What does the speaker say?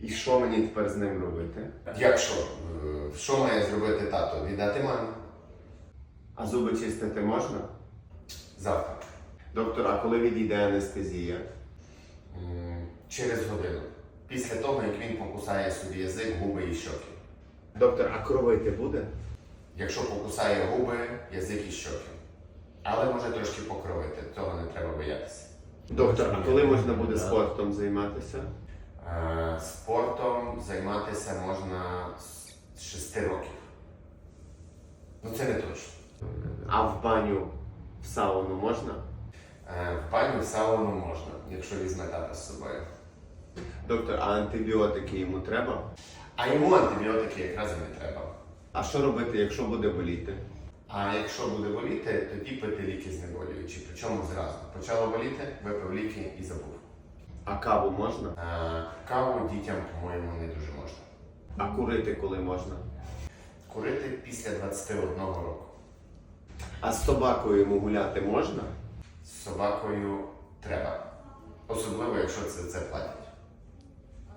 І що мені тепер з ним робити? Якщо, е, що має зробити тато? Віддати мамі? А зуби чистити можна? Завтра. Доктор, а коли відійде анестезія? Через годину. Після того, як він покусає собі язик, губи і щоки. Доктор, а кровити буде? Якщо покусає губи, язик і щоки. Але може трошки покровити, того не треба боятися. Доктор, а коли можна буде спортом займатися? Е, Спортом займатися можна з 6 років. Ну це не точно. А в баню в сауну можна? Е, В баню в сауну можна, якщо візьме тата з собою. Доктор, а антибіотики йому треба? А йому антибіотики якраз і не треба. А що робити, якщо буде боліти? А якщо буде боліти, тоді пити ліки знеболюючі. Причому зразу. Почало боліти, випив ліки і забув. А каву можна? А, Каву дітям, по-моєму, не дуже можна. А курити коли можна? Курити після 21 року. А з собакою йому гуляти можна? З собакою треба. Особливо, якщо це, це платять.